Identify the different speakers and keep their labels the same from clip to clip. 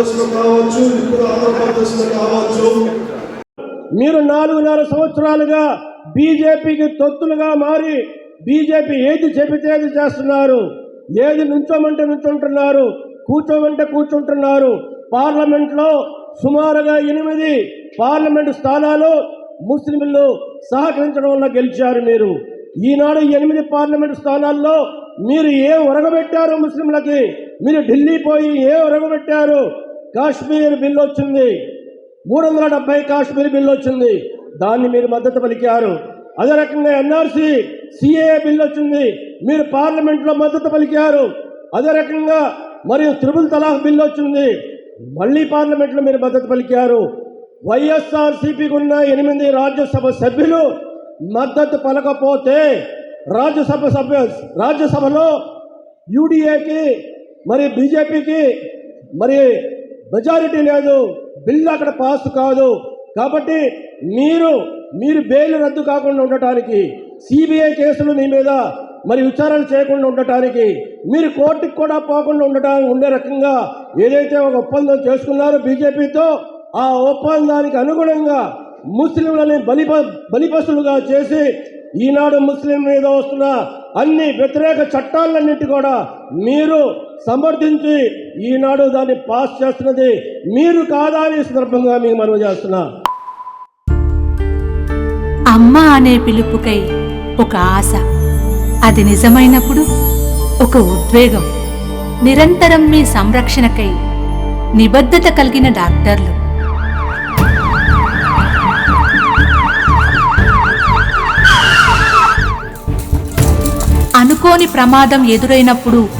Speaker 1: ఆంధ్రప్రదేశ్లో కావచ్చు ఇప్పుడు ఆంధ్రప్రదేశ్లో కావచ్చు.
Speaker 2: మీరు నాలుగున్నర సంవత్సరాలుగా బీజేపీకి తొత్తులుగా మారి బీజేపీ ఏది చెబితే అది చేస్తున్నారు. ఏది నుంచోమంటే నుంచుంటున్నారు కూర్చోమంటే కూర్చుంటున్నారు. పార్లమెంట్లో సుమారుగా ఎనిమిది పార్లమెంటు స్థానాలు ముస్లింలు సహకరించడం వల్ల గెలిచారు మీరు. ఈనాడు ఎనిమిది పార్లమెంటు స్థానాల్లో మీరు ఏ ఉరగబెట్టారు ముస్లింలకి? మీరు ఢిల్లీ పోయి ఏ ఉరగబెట్టారు కాశ్మీర్ బిల్లు వచ్చింది. మూడు వందల డెబ్బై కాశ్మీర్ బిల్లు వచ్చింది. దాన్ని మీరు మద్దతు పలికారు. అదే రకంగా ఎన్ఆర్సి సిఏ బిల్ వచ్చింది. మీరు పార్లమెంట్లో మద్దతు పలికారు. అదే రకంగా మరియు త్రిపుల్ తలాక్ బిల్లు వచ్చింది. మళ్ళీ పార్లమెంట్లో మీరు మద్దతు పలికారు. వైఎస్ఆర్సీపీకి ఉన్న ఎనిమిది రాజ్యసభ సభ్యులు మద్దతు పలకపోతే రాజ్యసభ సభ్య రాజ్యసభలో యూడిఏకి మరి బీజేపీకి మరి మెజారిటీ లేదు. బిల్లు అక్కడ పాస్ కాదు. కాబట్టి మీరు మీరు బెయిల్ రద్దు కాకుండా ఉండటానికి సిబిఐ కేసులు మీ మీద మరి విచారణ చేయకుండా ఉండటానికి మీరు కోర్టుకు కూడా పోకుండా ఉండటానికి ఉండే రకంగా ఏదైతే ఒక ఒప్పందం చేసుకున్నారో బీజేపీతో ఆ ఒప్పందానికి అనుగుణంగా ముస్లింలని బలిప బలిపసులుగా చేసి ఈనాడు ముస్లిం మీద వస్తున్న అన్ని వ్యతిరేక చట్టాలన్నిటి కూడా మీరు సమర్థించి ఈనాడు దాన్ని పాస్ చేస్తున్నది మీరు కాదా అనే సందర్భంగా మీకు మనవి చేస్తున్నా.
Speaker 3: అమ్మ అనే పిలుపుకై ఒక ఆశ. అది నిజమైనప్పుడు ఒక ఉద్వేగం. నిరంతరం మీ సంరక్షణకై నిబద్ధత కలిగిన డాక్టర్లు. అనుకోని ప్రమాదం ఎదురైనప్పుడు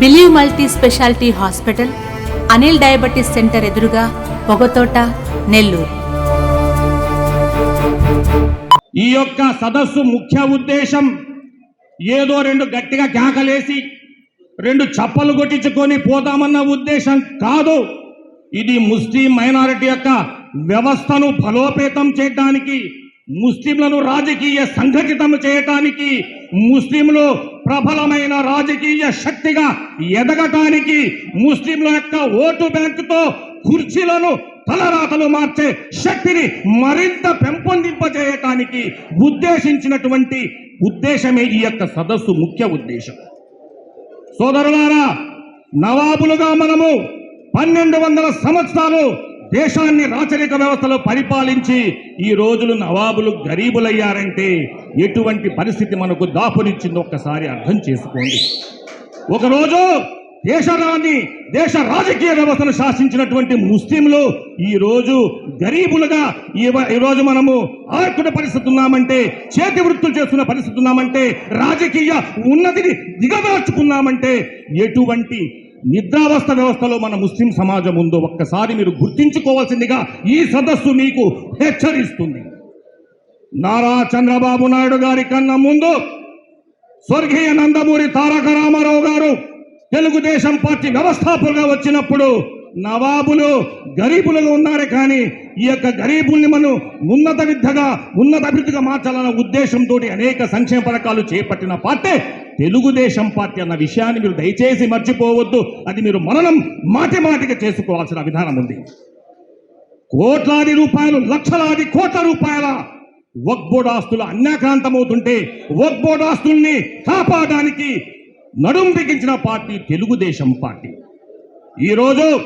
Speaker 3: Believe multi speciality hospital Anil diabetes centre ఎదురుగా పొగతోట నెల్లూరు.
Speaker 4: ఈ యొక్క సదస్సు ముఖ్య ఉద్దేశం ఏదో రెండు గట్టిగా కేకలేసి రెండు చప్పలు కొట్టించుకొని పోతామన్న ఉద్దేశం కాదు. ఇది ముస్లిం మైనారిటీ యొక్క వ్యవస్థను బలోపేతం చేయడానికి ముస్లింలను రాజకీయ సంఘటితం చేయటానికి ముస్లింలు ప్రబలమైన రాజకీయ శక్తిగా ఎదగటానికి ముస్లింల యొక్క ఓటు బ్యాంకుతో కుర్చీలను తలరాతలు మార్చే శక్తిని మరింత పెంపొందింపజేయటానికి ఉద్దేశించినటువంటి ఉద్దేశమే ఈ యొక్క సదస్సు ముఖ్య ఉద్దేశం. సోదరులారా నవాబులుగా మనము పన్నెండు వందల సంవత్సరాలు దేశాన్ని రాచరిక వ్యవస్థలో పరిపాలించి ఈ రోజులు నవాబులు గరీబులయ్యారంటే ఎటువంటి పరిస్థితి మనకు దాపునిచ్చిందో ఒక్కసారి అర్థం చేసుకోండి. ఒకరోజు దేశాన్ని దేశ రాజకీయ వ్యవస్థను శాసించినటువంటి ముస్లింలు ఈ రోజు గరీబులుగా ఈ- మనము ఆర్కున్న పరిస్థితి ఉన్నామంటే చేతి వృత్తులు చేస్తున్న పరిస్థితి ఉన్నామంటే రాజకీయ ఉన్నతిని దిగదార్చుకున్నామంటే ఎటువంటి నిద్రావస్థ వ్యవస్థలో మన ముస్లిం సమాజం ఉందో ఒక్కసారి మీరు గుర్తించుకోవాల్సిందిగా ఈ సదస్సు మీకు హెచ్చరిస్తుంది. నారా చంద్రబాబు నాయుడు గారి కన్నా ముందు స్వర్గీయ నందమూరి తారక రామారావు గారు తెలుగుదేశం పార్టీ వ్యవస్థాపకులుగా వచ్చినప్పుడు నవాబులు గరీబులుగా ఉన్నారు కానీ ఈ యొక్క గరీబుల్ని మనం ఉన్నత విద్యగా ఉన్నత అభివృద్ధిగా మార్చాలన్న ఉద్దేశంతో అనేక సంక్షేమ పథకాలు చేపట్టిన పార్టీ తెలుగుదేశం పార్టీ అన్న విషయాన్ని మీరు దయచేసి మర్చిపోవద్దు. అది మీరు మననం మాటి మాటిగా చేసుకోవాల్సిన విధానం ఉంది. కోట్లాది రూపాయలు లక్షలాది కోట్ల రూపాయల వక్బోర్డ్ అన్యాక్రాంతమవుతుంటే వక్బోడాస్తుల్ని ఆస్తుల్ని కాపాడడానికి నడుం బిగించిన పార్టీ తెలుగుదేశం పార్టీ. ఈరోజు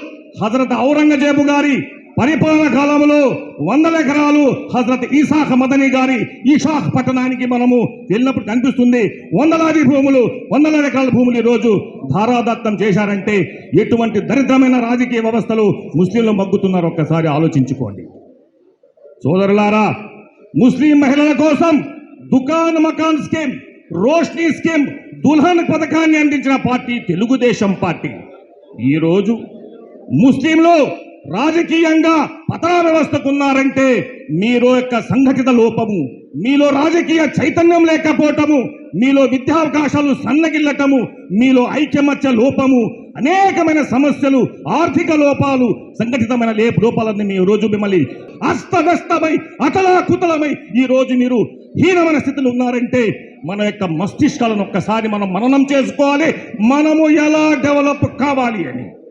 Speaker 4: హజరత్ ఔరంగజేబు గారి పరిపాలన కాలంలో వందల ఎకరాలు హజరత్ ఈసాఖ్ మదనీ గారి ఈషాఖ్ పట్టణానికి మనము వెళ్ళినప్పుడు కనిపిస్తుంది. వందలాది భూములు వందల ఎకరాల భూములు ఈరోజు ధారాదత్తం చేశారంటే ఎటువంటి దరిద్రమైన రాజకీయ వ్యవస్థలు ముస్లింలు మగ్గుతున్నారు ఒక్కసారి ఆలోచించుకోండి. సోదరులారా ముస్లిం మహిళల కోసం దుకాన్ మకాన్ స్కీమ్ రోష్ని స్కీమ్ దుల్హన్ పథకాన్ని అందించిన పార్టీ తెలుగుదేశం పార్టీ. ఈరోజు ముస్లింలు రాజకీయంగా పతన వ్యవస్థకు ఉన్నారంటే మీలో యొక్క సంఘటిత లోపము మీలో రాజకీయ చైతన్యం లేకపోవటము మీలో విద్యావకాశాలు సన్నగిల్లటము మీలో ఐక్యమత్య లోపము అనేకమైన సమస్యలు ఆర్థిక లోపాలు సంఘటితమైన లేపు లోపాలన్నీ మీ రోజు మిమ్మల్ని అస్తవ్యస్తమై అతలాకుతలమై ఈ రోజు మీరు హీనమైన స్థితిలో ఉన్నారంటే మన యొక్క మస్తిష్కాలను ఒక్కసారి మనం మననం చేసుకోవాలి. మనము ఎలా డెవలప్ కావాలి అని.